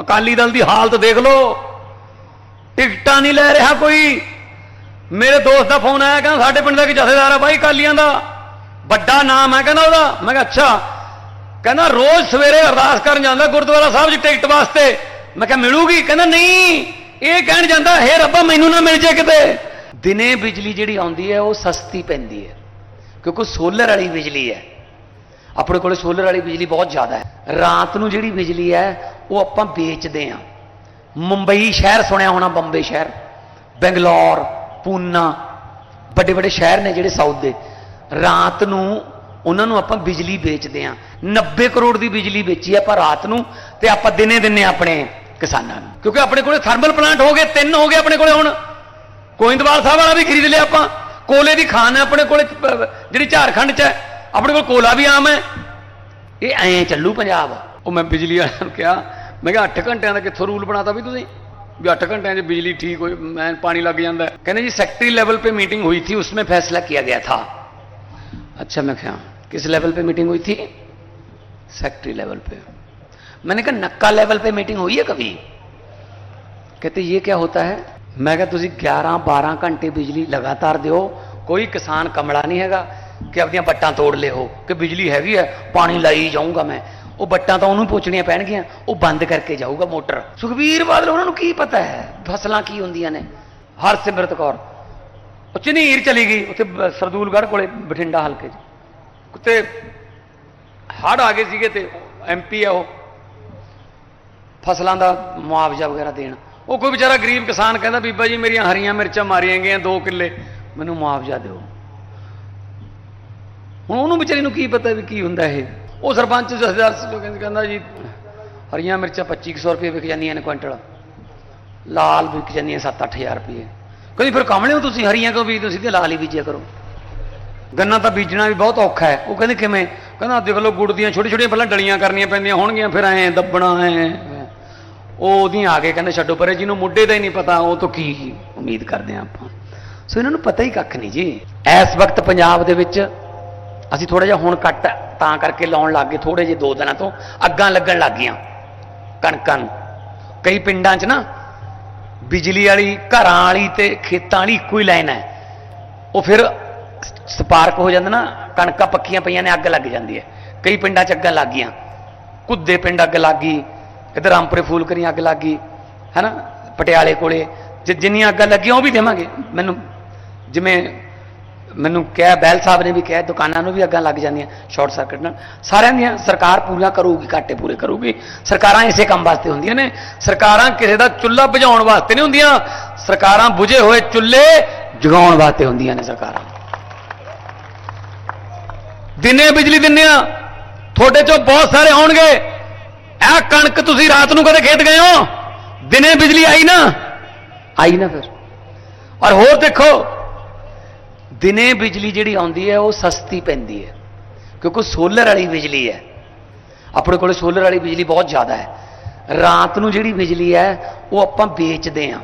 ਅਕਾਲੀ ਦਲ ਦੀ ਹਾਲਤ ਦੇਖ ਲਓ। ਟਿਕਟਾਂ ਨਹੀਂ ਲੈ ਰਿਹਾ ਕੋਈ। ਮੇਰੇ ਦੋਸਤ ਦਾ ਫੋਨ ਆਇਆ, ਕਹਿੰਦਾ ਸਾਡੇ ਪਿੰਡ ਦਾ ਇੱਕ ਜਥੇਦਾਰ ਆ ਬਾਈ ਅਕਾਲੀਆਂ ਦਾ। ਵੱਡਾ ਨਾਮ ਹੈ ਕਹਿੰਦਾ ਉਹਦਾ। ਮੈਂ ਕਿਹਾ, ਅੱਛਾ। ਕਹਿੰਦਾ, ਰੋਜ਼ ਸਵੇਰੇ ਅਰਦਾਸ ਕਰਨ ਜਾਂਦਾ ਗੁਰਦੁਆਰਾ ਸਾਹਿਬ 'ਚ ਟਿਕਟ ਵਾਸਤੇ। ਮੈਂ ਕਿਹਾ, ਮਿਲੂਗੀ? ਕਹਿੰਦਾ, ਨਹੀਂ। ਇਹ ਕਹਿਣ ਜਾਂਦਾ, ਹੈ ਰੱਬਾ, ਮੈਨੂੰ ਨਾ ਮਿਲ ਜੇ ਕਿਤੇ। ਦਿਨੇ ਬਿਜਲੀ ਜਿਹੜੀ ਆਉਂਦੀ ਹੈ, ਉਹ ਸਸਤੀ ਪੈਂਦੀ ਹੈ। ਕਿਉਂਕਿ ਸੋਲਰ ਵਾਲੀ ਬਿਜਲੀ ਹੈ। ਆਪਣੇ ਕੋਲ ਸੋਲਰ ਵਾਲੀ ਬਿਜਲੀ ਬਹੁਤ ਜ਼ਿਆਦਾ ਹੈ। ਰਾਤ ਨੂੰ ਜਿਹੜੀ ਬਿਜਲੀ ਹੈ ਉਹ ਆਪਾਂ ਵੇਚਦੇ ਆ। ਮੁੰਬਈ ਸ਼ਹਿਰ ਸੁਣਿਆ ਹੋਣਾ, ਬੰਬੇ ਸ਼ਹਿਰ। ਬੰਗਲੌਰ, ਪੂਨਾ, ਵੱਡੇ ਵੱਡੇ ਸ਼ਹਿਰ ਨੇ ਜਿਹੜੇ ਸਾਊਥ ਦੇ। ਰਾਤ ਨੂੰ ਉਹਨਾਂ ਨੂੰ ਆਪਾਂ ਬਿਜਲੀ ਵੇਚਦੇ ਆ। 90 ਕਰੋੜ ਦੀ ਬਿਜਲੀ ਵੇਚੀ ਆਪਾਂ ਰਾਤ ਨੂੰ ਤੇ ਆਪਾਂ ਦਿਨੇ ਦਿਨੇ ਆਪਣੇ ਕਿਸਾਨਾਂ ਨੂੰ। ਕਿਉਂਕਿ ਆਪਣੇ ਕੋਲੇ ਥਰਮਲ ਪਲਾਂਟ ਹੋ ਗਏ, ਤਿੰਨ ਹੋ ਗਏ ਆਪਣੇ ਕੋਲੇ ਹੁਣ। ਕੋਇੰਦਵਾਲ ਸਾਹਿਬ ਵਾਲਾ ਵੀ ਖਰੀਦ ਲਿਆ ਆਪਾਂ। ਕੋਲੇ ਦੀ ਖਾਨ ਹੈ ਆਪਣੇ ਕੋਲੇ ਜਿਹੜੀ ਝਾਰਖੰਡ 'ਚ ਹੈ, ਆਪਣੇ ਕੋਲ ਕੋਲਾ ਵੀ ਆਮ ਹੈ। ਇਹ ਐਂ ਚੱਲੂ ਪੰਜਾਬ। ਉਹ ਮੈਂ ਬਿਜਲੀ ਵਾਲਿਆਂ ਨੂੰ ਕਿਹਾ ਮੈਂ ਕਿਹਾ 8 ਘੰਟਿਆਂ ਦਾ ਕਿੱਥੋਂ ਰੂਲ ਬਣਾਤਾ ਵੀ ਤੁਸੀਂ ਵੀ 8 घंटे 'ਚ ਬਿਜਲੀ ठीक हो मैं पानी लग जाता है कहने जी सेक्रेटरी लेवल पे मीटिंग हुई थी उसमें फैसला किया गया था अच्छा मैं क्या किस लेवल पे मीटिंग हुई थी सेक्रेटरी लेवल पे मैंने कहा नक्का लेवल पे मीटिंग हुई है कभी कहते ये क्या होता है मैं कहा ਤੁਸੀਂ 11 12 ਘੰਟੇ ਬਿਜਲੀ ਲਗਾਤਾਰ ਦਿਓ ਕੋਈ ਕਿਸਾਨ ਕਮਲਾ ਨਹੀਂ ਹੈਗਾ ਕਿ ਆਪਣੀਆਂ ਬੱਟਾਂ ਤੋੜ ਲਿਓ ਕਿ ਬਿਜਲੀ ਹੈਗੀ ਹੈ ਪਾਣੀ ਲਾਈ ਜਾਊਂਗਾ ਮੈਂ ਉਹ ਬੱਟਾਂ ਤਾਂ ਉਹਨੂੰ ਪੁੱਛਣੀਆਂ ਪੈਣਗੀਆਂ, ਉਹ ਬੰਦ ਕਰਕੇ ਜਾਊਗਾ ਮੋਟਰ। ਸੁਖਬੀਰ ਬਾਦਲ, ਉਹਨਾਂ ਨੂੰ ਕੀ ਪਤਾ ਹੈ? ਫਸਲਾਂ ਕੀ ਹੁੰਦੀਆਂ ਨੇ? ਹਰਸਿਮਰਤ ਕੌਰ। ਉਹ ਝਨੀਰ ਚਲੀ ਗਈ, ਉੱਥੇ ਸਰਦੂਲਗੜ੍ਹ ਕੋਲੇ ਬਠਿੰਡਾ ਹਲਕੇ 'ਚ। ਉੱਤੇ ਹੜ ਆ ਗਏ ਸੀਗੇ ਤੇ ਐਮਪੀ ਆ ਉਹ। ਫਸਲਾਂ ਦਾ ਮੁਆਵਜ਼ਾ ਵਗੈਰਾ ਦੇਣ। ਉਹ ਕੋਈ ਵਿਚਾਰਾ ਗਰੀਬ ਕਿਸਾਨ ਕਹਿੰਦਾ, ਬੀਬਾ ਜੀ, ਮੇਰੀਆਂ ਹਰੀਆਂ ਮਿਰਚਾਂ ਮਾਰੀਆਂ ਗਈਆਂ 2 ਕਿੱਲੇ, ਮੈਨੂੰ ਮੁਆਵਜ਼ਾ ਦਿਓ। ਹੁਣ ਉਹਨੂੰ ਵਿਚਾਰੀ ਨੂੰ ਕੀ ਪਤਾ ਵੀ ਕੀ ਹੁੰਦਾ ਇਹ? ਉਹ ਸਰਪੰਚ ਜਥੇਦਾਰ ਸੀ ਕਹਿੰਦਾ ਜੀ, ਹਰੀਆਂ ਮਿਰਚਾਂ 2500 ਰੁਪਏ ਵਿਕ ਜਾਂਦੀਆਂ ਨੇ ਕੁਇੰਟਲ। ਲਾਲ ਵਿਕ ਜਾਂਦੀਆਂ 7-8000 ਰੁਪਏ। ਕਹਿੰਦੀ, ਫਿਰ ਕਮਲੇ ਹੋ ਤੁਸੀਂ ਹਰੀਆਂ ਕਿਉਂ ਬੀਜਦੇ ਹੋ? ਸਿੱਧੇ ਲਾਲ ਹੀ ਬੀਜਿਆ ਕਰੋ। ਗੰਨਾ ਤਾਂ ਬੀਜਣਾ ਵੀ ਬਹੁਤ ਔਖਾ ਹੈ। ਉਹ ਕਹਿੰਦੇ, ਕਿਵੇਂ? ਕਹਿੰਦਾ, ਦੇਖ ਲਓ, ਗੁੜ ਦੀਆਂ ਛੋਟੀ ਛੋਟੀਆਂ ਪਹਿਲਾਂ ਡਲੀਆਂ ਕਰਨੀਆਂ ਪੈਂਦੀਆਂ ਹੋਣਗੀਆਂ, ਫਿਰ ਐਂ ਦੱਬਣਾ ਐ। ਉਹ ਉਹਦੀਆਂ ਆ ਕੇ ਕਹਿੰਦੇ, ਛੱਡੋ, ਪਰੇ ਜਿਹਨੂੰ ਮੁੱਢੇ ਦਾ ਹੀ ਨਹੀਂ ਪਤਾ, ਉਹ ਤੋਂ ਕੀ ਉਮੀਦ ਕਰਦੇ ਆ ਆਪਾਂ? ਸੋ ਇਹਨਾਂ ਨੂੰ ਪਤਾ ਹੀ ਕੱਖ ਨਹੀਂ ਜੀ। ਇਸ ਵਕਤ ਪੰਜਾਬ ਦੇ ਵਿੱਚ ਅਸੀਂ ਥੋੜਾ ਜਿਹਾ ਹੁਣ ਕੱਟ ਤਾਂ ਕਰਕੇ ਲਾਉਣ ਲੱਗ ਗਏ ਥੋੜੇ ਜਿਹੇ ਦੋ ਦਿਨਾਂ ਤੋਂ। ਅੱਗਾਂ ਲੱਗਣ ਲੱਗ ਗਈਆਂ। ਕਣਕਾਂ ਨੂੰ। ਕਈ ਪਿੰਡਾਂ 'ਚ ਨਾ ਬਿਜਲੀ ਵਾਲੀ, ਘਰਾਂ ਵਾਲੀ ਤੇ ਖੇਤਾਂ ਵਾਲੀ ਇੱਕੋ ਹੀ ਲਾਈਨ ਹੈ। ਉਹ ਫਿਰ ਸਪਾਰਕ ਹੋ ਜਾਂਦਾ ਨਾ, ਕਣਕਾਂ ਪੱਕੀਆਂ ਪਈਆਂ ਨੇ, ਅੱਗ ਲੱਗ ਜਾਂਦੀ ਹੈ। ਕਈ ਪਿੰਡਾਂ 'ਚ ਅੱਗਾਂ ਲੱਗ ਗਈਆਂ। ਕੁੱਦੇ ਪਿੰਡ ਅੱਗ ਲੱਗ ਗਈ। ਇਧਰ ਰਾਮਪੁਰੇ ਫੂਲਕਰੀ ਅੱਗ ਲੱਗ ਗਈ। ਹੈਨਾ? ਪਟਿਆਲੇ ਕੋਲੇ। ਜਿ- ਜਿੰਨੀਆਂ ਅੱਗਾਂ ਲੱਗੀਆਂ, ਉਹ ਵੀ ਦੇਵਾਂਗੇ। ਮੈਨੂੰ ਜਿਵੇਂ ਮੈਨੂੰ ਕਿਹਾ ਬੈਲ ਸਾਹਿਬ ਨੇ ਵੀ ਕਿਹਾ, ਦੁਕਾਨਾਂ ਨੂੰ ਵੀ ਅੱਗਾਂ ਲੱਗ ਜਾਂਦੀਆਂ, ਸ਼ਾਰਟ ਸਰਕਟ ਨਾਲ। ਸਾਰਿਆਂ ਦੀਆਂ ਸਰਕਾਰ ਪੂਰਾ ਕਰੂਗੀ, ਘਾਟੇ ਪੂਰੇ ਕਰੂਗੀ। ਸਰਕਾਰਾਂ ਇਸੇ ਕੰਮ ਵਾਸਤੇ ਹੁੰਦੀਆਂ ਨੇ। ਸਰਕਾਰਾਂ ਕਿਸੇ ਦਾ ਚੁੱਲ੍ਹਾ ਬੁਝਾਉਣ ਵਾਸਤੇ ਨਹੀਂ ਹੁੰਦੀਆਂ। ਸਰਕਾਰਾਂ ਬੁਝੇ ਹੋਏ ਚੁੱਲ੍ਹੇ ਜਗਾਉਣ ਵਾਸਤੇ ਹੁੰਦੀਆਂ ਨੇ ਸਰਕਾਰਾਂ। ਦਿਨੇ ਬਿਜਲੀ ਦਿੰਨੇ ਆ। ਤੁਹਾਡੇ ਚੋਂ ਬਹੁਤ ਸਾਰੇ ਹੋਣਗੇ ਇਹ ਕਣਕ ਤੁਸੀਂ ਰਾਤ ਨੂੰ ਕਦੇ ਖੇਤ ਗਏ ਹੋ? ਦਿਨੇ ਬਿਜਲੀ ਆਈ ਨਾ? ਆਈ ਨਾ ਫਿਰ। ਔਰ ਹੋਰ ਦੇਖੋ ਦਿਨੇ ਬਿਜਲੀ ਜਿਹੜੀ ਆਉਂਦੀ ਹੈ, ਉਹ ਸਸਤੀ ਪੈਂਦੀ ਹੈ। ਕਿਉਂਕਿ ਸੋਲਰ ਵਾਲੀ ਬਿਜਲੀ ਹੈ। ਆਪਣੇ ਕੋਲ ਸੋਲਰ ਵਾਲੀ ਬਿਜਲੀ ਬਹੁਤ ਜ਼ਿਆਦਾ ਹੈ। ਰਾਤ ਨੂੰ ਜਿਹੜੀ ਬਿਜਲੀ ਹੈ, ਉਹ ਆਪਾਂ ਵੇਚਦੇ ਆ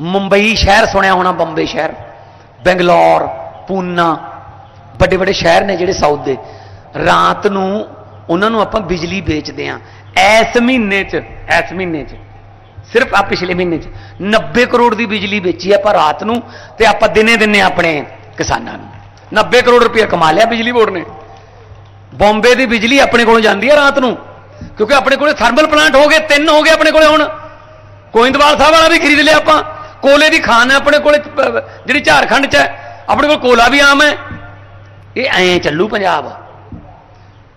ਮੁੰਬਈ ਸ਼ਹਿਰ ਸੁਣਿਆ ਹੋਣਾ, ਬੰਬੇ ਸ਼ਹਿਰ। ਬੰਗਲੌਰ, ਪੂਨਾ, ਵੱਡੇ ਵੱਡੇ ਸ਼ਹਿਰ ਨੇ ਜਿਹੜੇ ਸਾਊਥ ਦੇ। ਰਾਤ ਨੂੰ ਉਹਨਾਂ ਨੂੰ ਆਪਾਂ ਬਿਜਲੀ ਵੇਚਦੇ ਆ ਇਸ ਮਹੀਨੇ 'ਚ, ਇਸ ਮਹੀਨੇ 'ਚ, ਸਿਰਫ ਆ ਪਿਛਲੇ ਮਹੀਨੇ 'ਚ 90 ਕਰੋੜ ਦੀ ਬਿਜਲੀ ਵੇਚੀ ਆਪਾਂ ਰਾਤ ਨੂੰ ਤੇ ਆਪਾਂ ਦਿਨੇ ਦਿਨੇ ਆਪਣੇ। ਕਿਸਾਨਾਂ ਨੂੰ। 90 ਕਰੋੜ ਰੁਪਏ ਕਮਾ ਲਿਆ ਬਿਜਲੀ ਬੋਰਡ ਨੇ। ਬੰਬੇ ਦੀ ਬਿਜਲੀ ਆਪਣੇ ਕੋਲੋਂ ਜਾਂਦੀ ਹੈ ਰਾਤ ਨੂੰ। ਕਿਉਂਕਿ ਆਪਣੇ ਕੋਲੇ ਥਰਮਲ ਪਲਾਂਟ ਹੋ ਗਏ, ਤਿੰਨ ਹੋ ਗਏ ਆਪਣੇ ਕੋਲੇ ਹੁਣ। ਗੋਇੰਦਵਾਲ ਸਾਹਿਬ ਵਾਲਾ ਵੀ ਖਰੀਦ ਲਿਆ ਆਪਾਂ। ਕੋਲੇ ਦੀ ਖਾਨ ਹੈ ਆਪਣੇ ਕੋਲੇ ਜਿਹੜੀ ਝਾਰਖੰਡ 'ਚ ਹੈ, ਆਪਣੇ ਕੋਲ ਕੋਲਾ ਵੀ ਆਮ ਹੈ। ਇਹ ਐਂ ਚੱਲੂ ਪੰਜਾਬ।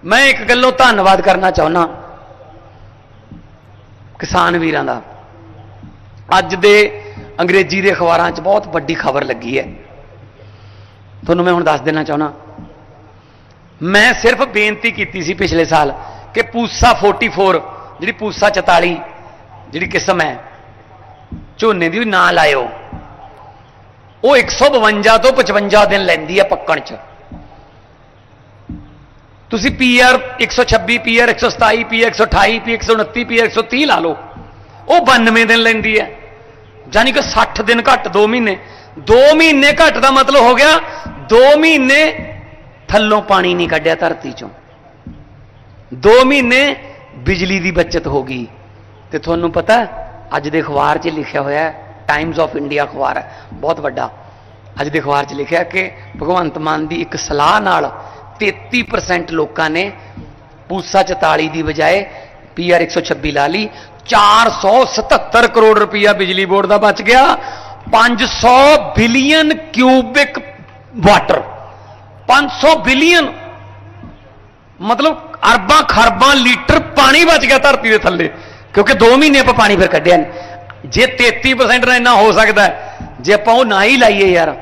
ਮੈਂ ਇੱਕ ਗੱਲੋਂ ਧੰਨਵਾਦ ਕਰਨਾ ਚਾਹੁੰਦਾ ਕਿਸਾਨ ਵੀਰਾਂ ਦਾ। ਅੱਜ ਦੇ ਅੰਗਰੇਜ਼ੀ ਦੇ ਅਖਬਾਰਾਂ 'ਚ ਬਹੁਤ ਵੱਡੀ ਖਬਰ ਲੱਗੀ ਹੈ। ਤੁਹਾਨੂੰ ਮੈਂ ਹੁਣ ਦੱਸ ਦੇਣਾ ਚਾਹੁੰਦਾ। ਮੈਂ ਸਿਰਫ ਬੇਨਤੀ ਕੀਤੀ ਸੀ ਪਿਛਲੇ ਸਾਲ ਕਿ ਪੂਸਾ 44 ਜਿਹੜੀ ਪੂਸਾ 44 ਜਿਹੜੀ ਕਿਸਮ ਹੈ, ਝੋਨੇ ਦੀ ਨਾ ਲਾਇਓ। ਉਹ 152 ਤੋਂ 55 ਦਿਨ ਲੈਂਦੀ ਹੈ ਪੱਕਣ 'ਚ। ਤੁਸੀਂ PR 126 PR 127 PR 128 PR 129 PR 130 ਲਾ ਲਓ। ਉਹ 92 ਦਿਨ ਲੈਂਦੀ ਹੈ। ਯਾਨੀ ਕਿ 60 ਦਿਨ ਘੱਟ 2 ਮਹੀਨੇ। 2 ਮਹੀਨੇ ਘੱਟ ਦਾ ਮਤਲਬ ਹੋ ਗਿਆ। 2 ਮਹੀਨੇ ਥੱਲੋਂ ਪਾਣੀ ਨਹੀਂ ਕੱਢਿਆ ਧਰਤੀ ਚੋਂ। 2 ਮਹੀਨੇ ਬਿਜਲੀ ਦੀ ਬਚਤ ਹੋ ਗਈ। ਤੇ ਤੁਹਾਨੂੰ ਪਤਾ, ਅੱਜ ਦੇ ਅਖਬਾਰ 'ਚ ਲਿਖਿਆ ਹੋਇਆ ਹੈ ਟਾਈਮਜ਼ ਆਫ ਇੰਡੀਆ ਅਖਬਾਰ ਹੈ, ਬਹੁਤ ਵੱਡਾ। ਅੱਜ ਦੇ ਅਖਬਾਰ 'ਚ ਲਿਖਿਆ ਕਿ ਭਗਵੰਤ ਮਾਨ ਦੀ ਇੱਕ ਸਲਾਹ ਨਾਲ 33% ਲੋਕਾਂ ਨੇ ਪੂਸਾ 44 ਦੀ ਬਜਾਏ ਪੀਆਰ 126 ਲਾ ਲਈ। 477 ਕਰੋੜ ਰੁਪਇਆ ਬਿਜਲੀ ਬੋਰਡ ਦਾ ਬਚ ਗਿਆ। 500 ਬਿਲੀਅਨ ਕਿਊਬਿਕ ਵਾਟਰ। 500 ਬਿਲੀਅਨ। ਮਤਲਬ ਅਰਬਾਂ ਖਰਬਾਂ ਲੀਟਰ ਪਾਣੀ ਬਚ ਗਿਆ ਧਰਤੀ ਦੇ ਥੱਲੇ, ਕਿਉਂਕਿ 2 ਮਹੀਨੇ ਆਪਾਂ ਪਾਣੀ ਫਿਰ ਕੱਢਿਆ ਨਹੀਂ। ਜੇ 33% ਨਾਲ ਇੰਨਾ ਹੋ ਸਕਦਾ ਜੇ ਆਪਾਂ ਉਹ ਨਾ ਹੀ ਲਾਈਏ ਯਾਰ।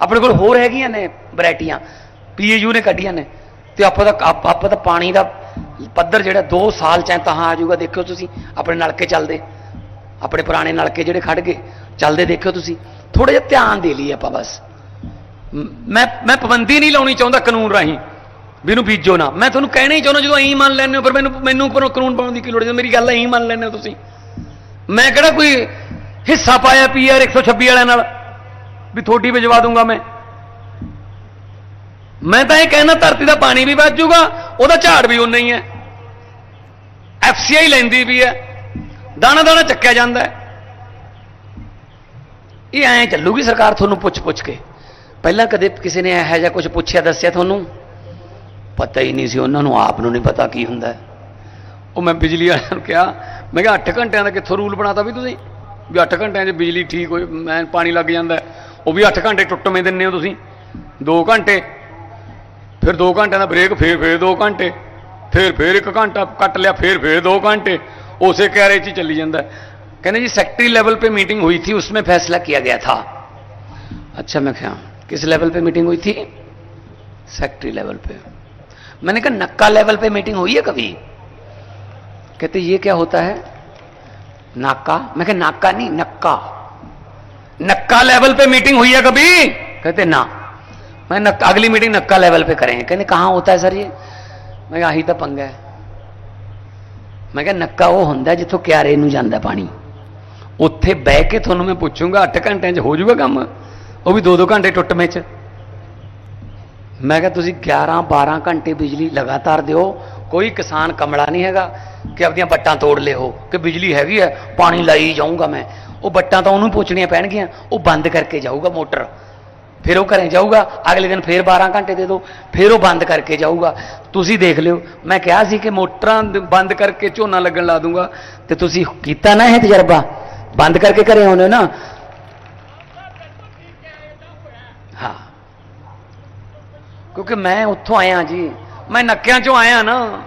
ਆਪਣੇ ਕੋਲ ਹੋਰ ਹੈਗੀਆਂ ਨੇ ਵੈਰਾਈਟੀਆਂ, ਪੀਏਯੂ ਨੇ ਕੱਢੀਆਂ ਨੇ। ਤੇ ਆਪਾਂ ਦਾ ਆਪਾਂ ਦਾ ਪਾਣੀ ਦਾ ਪੱਧਰ ਜਿਹੜਾ 2 ਸਾਲ ਚ ਤਾਂ ਆ ਜਾਊਗਾ, ਦੇਖਿਓ ਤੁਸੀਂ, ਆਪਣੇ ਨਲਕੇ ਚੱਲਦੇ। ਆਪਣੇ ਪੁਰਾਣੇ ਨਲਕੇ ਜਿਹੜੇ ਖੜ ਗਏ। ਚੱਲਦੇ ਦੇਖਿਓ ਤੁਸੀਂ। ਥੋੜਾ ਜਿਹਾ ਧਿਆਨ ਦੇ ਲਈ ਆਪਾਂ ਬਸ। ਮੈਂ ਮੈਂ ਪਾਬੰਦੀ ਨਹੀਂ ਲਾਉਣੀ ਚਾਹੁੰਦਾ ਕਾਨੂੰਨ ਰਾਹੀਂ। ਵੀ ਇਹਨੂੰ ਬੀਜੋ ਨਾ। ਮੈਂ ਤੁਹਾਨੂੰ ਕਹਿਣਾ ਹੀ ਚਾਹੁੰਦਾ, ਜਦੋਂ ਐਂ ਮੰਨ ਲੈਂਦੇ ਹੋ ਫਿਰ ਮੈਨੂੰ ਮੈਨੂੰ ਉੱਪਰੋਂ ਕਾਨੂੰਨ ਪਾਉਣ ਦੀ ਕੀ ਲੋੜ ਹੈ? ਮੇਰੀ ਗੱਲ ਐਂ ਮੰਨ ਲੈਂਦੇ ਹੋ ਤੁਸੀਂ। ਮੈਂ ਕਿਹੜਾ ਕੋਈ ਹਿੱਸਾ ਪਾਇਆ ਪੀਆਰ 126 ਵਾਲਿਆਂ ਨਾਲ? ਵੀ ਥੋੜੀ ਭਿਜਵਾ ਦੂੰਗਾ ਮੈਂ। ਮੈਂ ਤਾਂ ਇਹ ਕਹਿਣਾ, ਧਰਤੀ ਦਾ ਪਾਣੀ ਵੀ ਵੱਜ ਜਾਊਗਾ, ਉਹਦਾ ਝਾੜ ਵੀ ਉਨਾ ਹੀ ਹੈ। ਐਫਸੀਆਈ ਲੈਂਦੀ ਵੀ ਹੈ। ਦਾਣਾ ਦਾਣਾ ਚੱਕਿਆ ਜਾਂਦਾ ਹੈ। ਇਹ ਐਂ ਚੱਲੂਗੀ ਸਰਕਾਰ ਤੁਹਾਨੂੰ ਪੁੱਛ ਪੁੱਛ ਕੇ। ਪਹਿਲਾਂ ਕਦੇ ਕਿਸੇ ਨੇ ਇਹੋ ਜਿਹਾ ਕੁਝ ਪੁੱਛਿਆ, ਦੱਸਿਆ ਤੁਹਾਨੂੰ? ਪਤਾ ਹੀ ਨਹੀਂ ਸੀ, ਉਹਨਾਂ ਨੂੰ ਆਪ ਨੂੰ ਨਹੀਂ ਪਤਾ ਕੀ ਹੁੰਦਾ। ਉਹ ਮੈਂ ਬਿਜਲੀ ਵਾਲਿਆਂ ਨੂੰ ਕਿਹਾ, ਮੈਂ ਕਿਹਾ 8 ਘੰਟਿਆਂ ਦਾ ਕਿੱਥੋਂ ਰੂਲ ਬਣਾਤਾ ਵੀ ਤੁਸੀਂ? ਵੀ 8 ਘੰਟਿਆਂ 'ਚ ਬਿਜਲੀ ਠੀਕ ਹੋ ਮੈਂ ਪਾਣੀ ਲੱਗ ਜਾਂਦਾ। ਉਹ ਵੀ 8 ਘੰਟੇ ਟੁੱਟਵੇਂ ਦਿੰਨੇ ਹੋ ਤੁਸੀਂ। 2 ਘੰਟੇ। ਫਿਰ 2 ਘੰਟਿਆਂ ਦਾ ਬ੍ਰੇਕ, ਫੇਰ ਫੇਰ 2 ਘੰਟੇ। ਫਿਰ, ਫੇਰ 1 ਘੰਟਾ ਕੱਟ ਲਿਆ, ਫੇਰ ਫੇਰ 2 ਘੰਟੇ। ਉਸੇ ਕੈਰੇ 'ਚ ਚੱਲੀ ਜਾਂਦਾ। कहने जी सेक्रेटरी लेवल पे मीटिंग हुई थी उसमें फैसला किया गया था अच्छा मैं क्या किस लेवल पे मीटिंग हुई थी सेक्रेटरी लेवल पे मैंने कहा नक्का लेवल पे मीटिंग हुई है कभी कहते ये क्या होता है नाका मैं कहा नाका नहीं नक्का नक्का लेवल पे मीटिंग हुई है कभी कहते ना मैं नक्का अगली मीटिंग नक्का लेवल पे करेंगे कहते कहाँ होता है सर ये मैं कहा आही ਤਾਂ ਪੰਗਾ ਹੈ ਮੈਂ ਕਿਹਾ ਨੱਕਾ ਉਹ ਹੁੰਦਾ ਜਿੱਥੋਂ ਕਿਆਰੇ ਨੂੰ ਜਾਂਦਾ ਪਾਣੀ ਉੱਥੇ ਬਹਿ ਕੇ ਤੁਹਾਨੂੰ ਮੈਂ ਪੁੱਛੂੰਗਾ 8 ਘੰਟਿਆਂ 'ਚ ਹੋ ਜਾਊਗਾ ਕੰਮ? ਉਹ ਵੀ 2-2 ਘੰਟੇ ਟੁੱਟਵੇਂ 'ਚ। ਮੈਂ ਕਿਹਾ, ਤੁਸੀਂ 11 12 ਘੰਟੇ ਬਿਜਲੀ ਲਗਾਤਾਰ ਦਿਓ, ਕੋਈ ਕਿਸਾਨ ਕਮਲਾ ਨਹੀਂ ਹੈਗਾ ਕਿ ਆਪਣੀਆਂ ਬੱਟਾਂ ਤੋੜ ਲਿਓ ਕਿ ਬਿਜਲੀ ਹੈਗੀ ਹੈ, ਪਾਣੀ ਲਾਈ ਜਾਊਂਗਾ ਮੈਂ। ਉਹ ਬੱਟਾਂ ਤਾਂ ਉਹਨੂੰ ਪੁੱਛਣੀਆਂ ਪੈਣਗੀਆਂ, ਉਹ ਬੰਦ ਕਰਕੇ ਜਾਊਗਾ ਮੋਟਰ। ਫਿਰ ਉਹ ਘਰੇ ਜਾਊਗਾ, ਅਗਲੇ ਦਿਨ ਫਿਰ 12 ਘੰਟੇ ਦੇ ਦਿਓ ਫਿਰ ਉਹ ਬੰਦ ਕਰਕੇ ਜਾਊਗਾ। ਤੁਸੀਂ ਦੇਖ ਲਿਓ, ਮੈਂ ਕਿਹਾ ਸੀ ਕਿ ਮੋਟਰਾਂ ਬੰਦ ਕਰਕੇ ਝੋਨਾ ਲੱਗਣ ਲਾ ਦੂੰਗਾ। ਤੇ ਤੁਸੀਂ ਕੀਤਾ ਨਾ ਇਹ ਤਜਰਬਾ? ਬੰਦ ਕਰਕੇ ਘਰੇ ਆਉਂਦੇ ਹੋ ਨਾ? ਹਾਂ। ਕਿਉਂਕਿ ਮੈਂ ਉੱਥੋਂ ਆਇਆ ਜੀ। ਮੈਂ ਨੱਕਿਆਂ ਚੋਂ ਆਇਆ ਨਾ।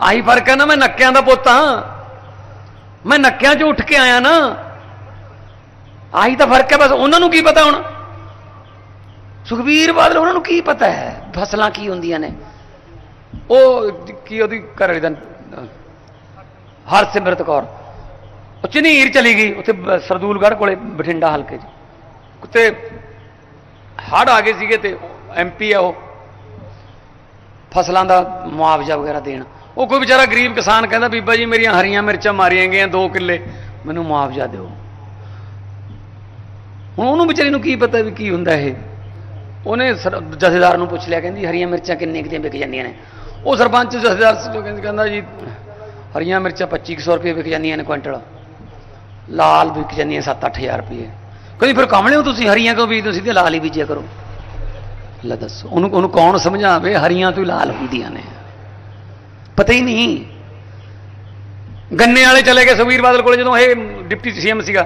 ਆਹੀ ਫ਼ਰਕ ਹੈ ਨਾ, ਮੈਂ ਨੱਕਿਆਂ ਦਾ ਪੁੱਤ ਹਾਂ। ਮੈਂ ਨੱਕਿਆਂ ਚੋਂ ਉੱਠ ਕੇ ਆਇਆ ਨਾ। ਆਹੀ ਤਾਂ ਫ਼ਰਕ ਹੈ, ਬਸ ਉਹਨਾਂ ਨੂੰ ਕੀ ਪਤਾ ਹੁਣ? ਸੁਖਬੀਰ ਬਾਦਲ, ਉਹਨਾਂ ਨੂੰ ਕੀ ਪਤਾ ਹੈ? ਫਸਲਾਂ ਕੀ ਹੁੰਦੀਆਂ ਨੇ? ਉਹ ਕੀ ਉਹਦੀ ਘਰ ਵਾਲੀ ਦਾ ਹਰਸਿਮਰਤ ਕੌਰ। ਉਹ ਚਨੀਰ ਚਲੀ ਗਈ, ਉੱਥੇ ਬ- ਸਰਦੂਲਗੜ੍ਹ ਕੋਲੇ ਬਠਿੰਡਾ ਹਲਕੇ 'ਚ। ਉੱਤੇ ਹੜ ਆ ਗਏ ਸੀਗੇ ਤੇ ਐਮਪੀ ਆ ਉਹ। ਫਸਲਾਂ ਦਾ ਮੁਆਵਜ਼ਾ ਵਗੈਰਾ ਦੇਣ। ਉਹ ਕੋਈ ਵਿਚਾਰਾ ਗਰੀਬ ਕਿਸਾਨ ਕਹਿੰਦਾ, ਬੀਬਾ ਜੀ ਮੇਰੀਆਂ ਹਰੀਆਂ ਮਿਰਚਾਂ ਮਾਰੀਆਂ ਗਈਆਂ 2 ਕਿੱਲੇ, ਮੈਨੂੰ ਮੁਆਵਜ਼ਾ ਦਿਓ। ਹੁਣ ਉਹਨੂੰ ਵਿਚਾਰੀ ਨੂੰ ਕੀ ਪਤਾ ਵੀ ਕੀ ਹੁੰਦਾ ਇਹ? ਉਹਨੇ ਸਰ- ਜਥੇਦਾਰ ਨੂੰ ਪੁੱਛ ਲਿਆ, ਕਹਿੰਦੀ ਹਰੀਆਂ ਮਿਰਚਾਂ ਕਿੰਨੇ ਕਿਤੇ ਵਿਕ ਜਾਂਦੀਆਂ ਨੇ? ਉਹ ਸਰਪੰਚ ਜਥੇਦਾਰ ਕਹਿੰਦਾ ਜੀ, ਹਰੀਆਂ ਮਿਰਚਾਂ 2500 ਰੁਪਏ ਵਿਕ ਜਾਂਦੀਆਂ ਨੇ ਕੁਇੰਟਲ। ਲਾਲ ਵਿਕ ਜਾਂਦੀਆਂ 7-8000 ਰੁਪਏ ਕਹਿੰਦੀ, ਫਿਰ ਕਮਲੇ ਹੋ ਤੁਸੀਂ ਹਰੀਆਂ ਕਿਉਂ ਬੀਜਦੇ ਤੁਸੀਂ ਤੇ ਲਾਲ ਹੀ ਬੀਜਿਆ ਕਰੋ। ਲੈ ਦੱਸੋ, ਉਹਨੂੰ ਉਹਨੂੰ ਕੌਣ ਸਮਝਾਵੇ? ਹਰੀਆਂ ਤੋਂ ਲਾਲ ਹੁੰਦੀਆਂ ਨੇ। ਪਤਾ ਹੀ ਨਹੀਂ। ਗੰਨੇ ਵਾਲੇ ਚਲੇ ਗਏ ਸੁਖਬੀਰ ਬਾਦਲ ਕੋਲੇ ਜਦੋਂ ਇਹ ਡਿਪਟੀ ਸੀਐਮ ਸੀਗਾ।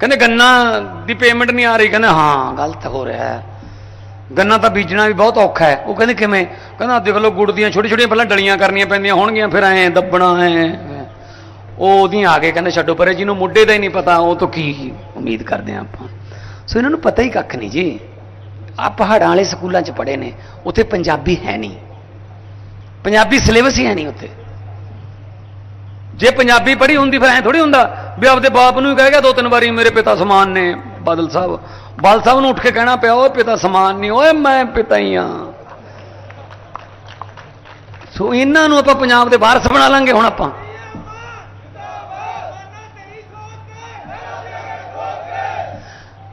ਕਹਿੰਦੇ, ਗੰਨਾ ਦੀ ਪੇਮੈਂਟ ਨਹੀਂ ਆ ਰਹੀ। ਕਹਿੰਦੇ, ਹਾਂ, ਗਲਤ ਹੋ ਰਿਹਾ ਹੈ। ਗੰਨਾ ਤਾਂ ਬੀਜਣਾ ਵੀ ਬਹੁਤ ਔਖਾ ਹੈ। ਉਹ ਕਹਿੰਦੇ, ਕਿਵੇਂ? ਕਹਿੰਦਾ ਦੇਖ ਲਓ ਗੁੜ ਦੀਆਂ ਛੋਟੀ ਛੋਟੀਆਂ ਪਹਿਲਾਂ ਡਲੀਆਂ ਕਰਨੀਆਂ ਪੈਂਦੀਆਂ ਹੋਣਗੀਆਂ, ਫਿਰ ਐ ਦੱਬਣਾ ਐ। ਉਹ ਉਹਦੀਆਂ ਆ ਕੇ ਕਹਿੰਦੇ ਛੱਡੋ, ਪਰੇ ਜਿਹਨੂੰ ਮੁੱਢੇ ਦਾ ਹੀ ਨਹੀਂ ਪਤਾ, ਉਹ ਤੋਂ ਕੀ ਉਮੀਦ ਕਰਦੇ ਆ ਆਪਾਂ। ਸੋ ਇਹਨਾਂ ਨੂੰ ਪਤਾ ਹੀ ਕੱਖ ਨਹੀਂ ਜੀ। ਆ ਪਹਾੜਾਂ ਵਾਲੇ ਸਕੂਲਾਂ 'ਚ ਪੜ੍ਹੇ ਨੇ, ਉੱਥੇ ਪੰਜਾਬੀ ਹੈ ਨਹੀਂ। ਪੰਜਾਬੀ ਸਿਲੇਬਸ ਹੀ ਹੈ ਨਹੀਂ ਉੱਥੇ। ਜੇ ਪੰਜਾਬੀ ਪੜ੍ਹੀ ਹੁੰਦੀ ਫਿਰ ਐ ਥੋੜੀ ਹੁੰਦਾ ਵੀ ਆਪਦੇ ਬਾਪ ਨੂੰ ਹੀ ਕਹੇਗਾ ਦੋ ਤਿੰਨ ਵਾਰੀ ਮੇਰੇ ਪਿਤਾ ਸਮਾਨ ਨੇ, ਬਾਦਲ ਸਾਹਿਬ। ਬਾਦਲ ਸਾਹਿਬ ਨੂੰ ਉੱਠ ਕੇ ਕਹਿਣਾ ਪਿਆ, ਓਏ ਪਿਤਾ ਸਮਾਨ ਨਹੀਂ, ਓਏ ਮੈਂ ਪਿਤਾ ਹੀ ਆ ਸੋ ਇਹਨਾਂ ਨੂੰ ਆਪਾਂ ਪੰਜਾਬ ਦੇ ਬਾਹਰ ਬਣਾ ਲਾਂਗੇ ਹੁਣ ਆਪਾਂ।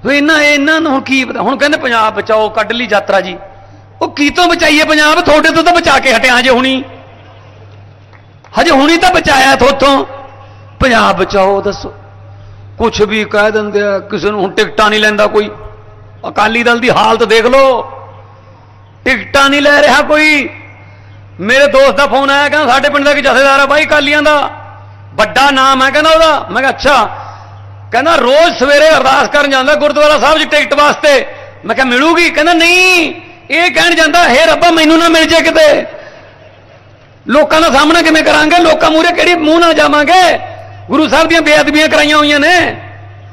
ਸੋ ਇਹਨਾਂ ਇਹਨਾਂ ਨੂੰ ਹੁਣ ਕੀ ਪਤਾ? ਹੁਣ ਕਹਿੰਦੇ ਪੰਜਾਬ ਬਚਾਓ, ਕੱਢ ਲਈ ਯਾਤਰਾ ਜੀ। ਉਹ ਕੀ ਤੋਂ ਬਚਾਈਏ ਪੰਜਾਬ? ਤੁਹਾਡੇ ਤੋਂ ਤਾਂ ਬਚਾ ਕੇ ਹਟਿਆ ਜੇ ਹੁਣੀ। ਹਜੇ ਹੁਣੀ ਤਾਂ ਬਚਾਇਆ ਥੋਥੋਂ। ਪੰਜਾਬ ਬਚਾਓ, ਦੱਸੋ। ਕੁਝ ਵੀ ਕਹਿ ਦਿੰਦੇ ਆ, ਕਿਸੇ ਨੂੰ ਹੁਣ ਟਿਕਟਾਂ ਨਹੀਂ ਲੈਂਦਾ ਕੋਈ। ਅਕਾਲੀ ਦਲ ਦੀ ਹਾਲਤ ਦੇਖ ਲਓ। ਟਿਕਟਾਂ ਨਹੀਂ ਲੈ ਰਿਹਾ ਕੋਈ। ਮੇਰੇ ਦੋਸਤ ਦਾ ਫੋਨ ਆਇਆ, ਕਹਿੰਦਾ ਸਾਡੇ ਪਿੰਡ ਦਾ ਇੱਕ ਜਥੇਦਾਰ ਆ ਬਾਈ ਕਾਲੀਆਂ ਦਾ। ਵੱਡਾ ਨਾਮ ਹੈ, ਕਹਿੰਦਾ ਉਹਦਾ। ਮੈਂ ਕਿਹਾ, ਅੱਛਾ। ਕਹਿੰਦਾ ਰੋਜ਼ ਸਵੇਰੇ ਅਰਦਾਸ ਕਰਨ ਜਾਂਦਾ ਗੁਰਦੁਆਰਾ ਸਾਹਿਬ 'ਚ ਟਿਕਟ ਵਾਸਤੇ। ਮੈਂ ਕਿਹਾ, ਮਿਲੂਗੀ? ਕਹਿੰਦਾ, ਨਹੀਂ। ਇਹ ਕਹਿਣ ਜਾਂਦਾ, ਹੈ ਰੱਬਾ, ਮੈਨੂੰ ਨਾ ਮਿਲ ਜੇ ਕਿਤੇ। ਲੋਕਾਂ ਦਾ ਸਾਹਮਣਾ ਕਿਵੇਂ ਕਰਾਂਗੇ? ਲੋਕਾਂ ਮੂਹਰੇ ਕਿਹੜੀ ਮੂੰਹ ਨਾਲ ਜਾਵਾਂਗੇ? ਗੁਰੂ ਸਾਹਿਬ ਦੀਆਂ ਬੇਅਦਬੀਆਂ ਕਰਾਈਆਂ ਹੋਈਆਂ ਨੇ।